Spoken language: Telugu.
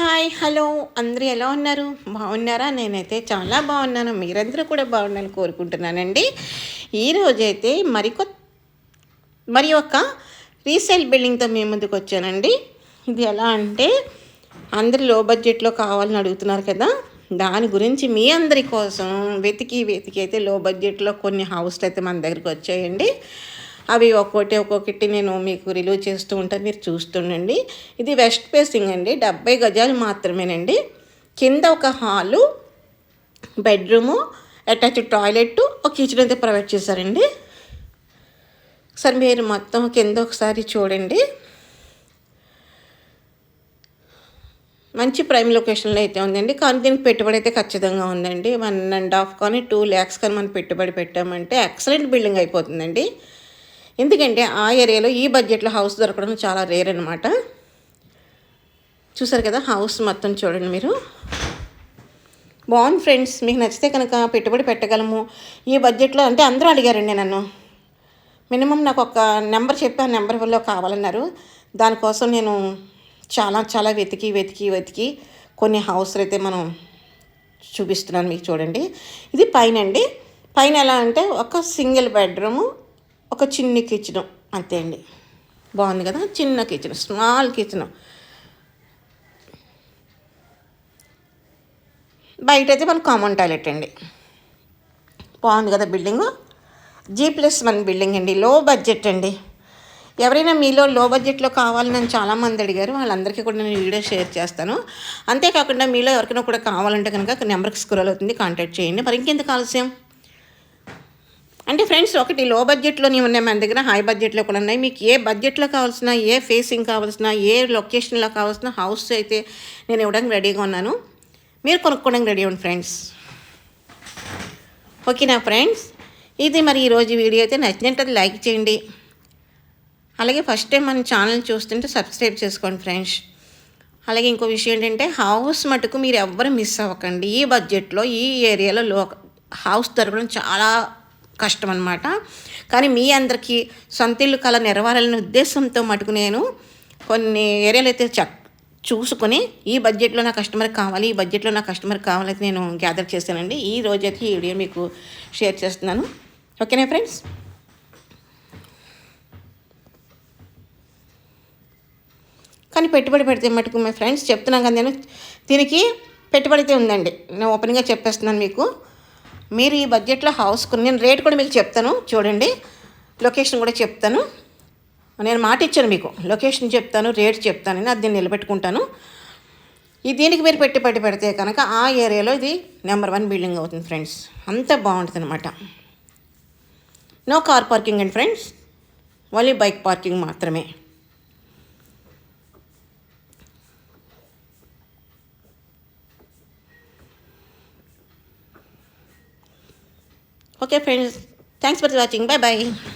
Hi hello. అందరూ ఎలా ఉన్నారు? బాగున్నారా? నేనైతే చాలా బాగున్నాను. మీరందరూ కూడా బాగున్నాను కోరుకుంటున్నానండి. ఈరోజైతే మరికొ మరి ఒక రీసేల్ బిల్డింగ్తో మేము ముందుకు వచ్చానండి. ఇది ఎలా అంటే అందరు లో బడ్జెట్లో కావాలని అడుగుతున్నారు కదా. దాని గురించి మీ అందరి కోసం వెతికి వెతికి అయితే లో బడ్జెట్లో కొన్ని హౌస్లు అయితే మన దగ్గరికి వచ్చాయండి. అవి ఒక్కొక్కటి ఒక్కొక్కటి నేను మీకు రిలీవ్ చేస్తూ ఉంటాను మీరు చూస్తుండండి. ఇది వెస్ట్ ఫేసింగ్ అండి డెబ్బై గజాలు మాత్రమేనండి. కింద ఒక హాలు బెడ్రూము అటాచ్డ్ టాయిలెట్ ఒక కిచెన్ అయితే ప్రొవైడ్ చేశారండి. ఒకసారి మీరు మొత్తం కింద ఒకసారి చూడండి. మంచి ప్రైమ్ లొకేషన్లో అయితే ఉందండి. కానీ దీనికి పెట్టుబడి అయితే ఖచ్చితంగా ఉందండి. వన్ అండ్ హాఫ్ కానీ టూ ల్యాక్స్ కానీ మనం పెట్టుబడి పెట్టామంటే ఎక్సలెంట్ బిల్డింగ్ అయిపోతుందండి. ఎందుకంటే ఆ ఏరియాలో ఈ బడ్జెట్లో హౌస్ దొరకడం చాలా రేర్ అనమాట చూసారు కదా హౌస్ మొత్తం చూడండి మీరు. బాగుంది ఫ్రెండ్స్ మీకు నచ్చితే కనుక పెట్టుబడి పెట్టగలము. ఈ బడ్జెట్లో అంటే అందరూ అడిగారండి నన్ను. మినిమం నాకు ఒక నెంబర్ చెప్పి ఆ నెంబర్ వల్ల కావాలన్నారు. దానికోసం నేను చాలా చాలా వెతికి వెతికి వెతికి కొన్ని హౌస్లు అయితే మనం చూపిస్తున్నాను మీకు చూడండి. ఇది పైన అండి పైన ఎలా అంటే ఒక సింగిల్ బెడ్రూము ఒక చిన్ని కిచెన్. అంతే అండి. బాగుంది కదా? చిన్న కిచెన్. Small kitchen. బయట అయితే మన కామన్ టాయిలెట్ అండి. బాగుంది కదా building? G plus one building అండి. లో బడ్జెట్ అండి. ఎవరైనా మీలో లో బడ్జెట్లో కావాలని నన్ను చాలామంది అడిగారు. వాళ్ళందరికీ కూడా నేను వీడియో షేర్ చేస్తాను. అంతేకాకుండా మీలో ఎవరికైనా కూడా కావాలంటే కనుక నెంబర్కి స్క్రోల్ అవుతుంది. కాంటాక్ట్ చేయండి. మరి ఇంకెందుకు ఆలస్యం? అంటే ఫ్రెండ్స్ ఒకటి లో బడ్జెట్లోనే ఉన్నాయి. మన దగ్గర హై బడ్జెట్లో కూడా ఉన్నాయి. మీకు ఏ బడ్జెట్లో కావాల్సిన ఏ ఫేసింగ్ కావాల్సిన ఏ లొకేషన్లో కావాల్సిన హౌస్ అయితే నేను ఇవ్వడానికి రెడీగా ఉన్నాను. మీరు కొనుక్కోవడానికి రెడీ ఉండి ఫ్రెండ్స్. ఓకేనా ఫ్రెండ్స్? ఇది మరి ఈరోజు వీడియో అయితే నచ్చినట్టు లైక్ చేయండి. అలాగే ఫస్ట్ టైం మన ఛానల్ చూస్తుంటే సబ్స్క్రైబ్ చేసుకోండి ఫ్రెండ్స్. అలాగే ఇంకో విషయం ఏంటంటే హౌస్ మటుకు మీరు ఎవ్వరు మిస్ అవ్వకండి. ఈ బడ్జెట్లో ఈ ఏరియాలో లో హౌస్ దొరకడం చాలా కష్టం అనమాట కానీ మీ అందరికీ సొంత ఇల్లు కళ నెరవేరాలనే ఉద్దేశంతో మటుకు నేను కొన్ని ఏరియాలు అయితే చక్ చూసుకొని ఈ బడ్జెట్లో నా కస్టమర్ కావాలి ఈ బడ్జెట్లో నా కస్టమర్ కావాలైతే నేను గ్యాదర్ చేశానండి. ఈ రోజైతే ఈ వీడియో మీకు షేర్ చేస్తున్నాను. ఓకేనా ఫ్రెండ్స్ కానీ పెట్టుబడి పెడితే మటుకు మై ఫ్రెండ్స్ చెప్తున్నాను కదా నేను దీనికి పెట్టుబడితే ఉందండి. నేను ఓపెన్గా చెప్పేస్తున్నాను మీకు. మీరు ఈ బడ్జెట్లో హౌస్ కొని నేను రేట్ కూడా మీకు చెప్తాను చూడండి. లొకేషన్ కూడా చెప్తాను. నేను మాట ఇచ్చాను మీకు. లొకేషన్ చెప్తాను రేట్ చెప్తాను నేను అది నేను నిలబెట్టుకుంటాను. ఈ దీనికి మీరు పెట్టుబడి పెడితే కనుక ఆ ఏరియాలో ఇది నెంబర్ వన్ బిల్డింగ్ అవుతుంది ఫ్రెండ్స్. అంత బాగుంటుంది అనమాట no car parking and friends only bike parking మాత్రమే. okay friends. Thanks for watching. Bye bye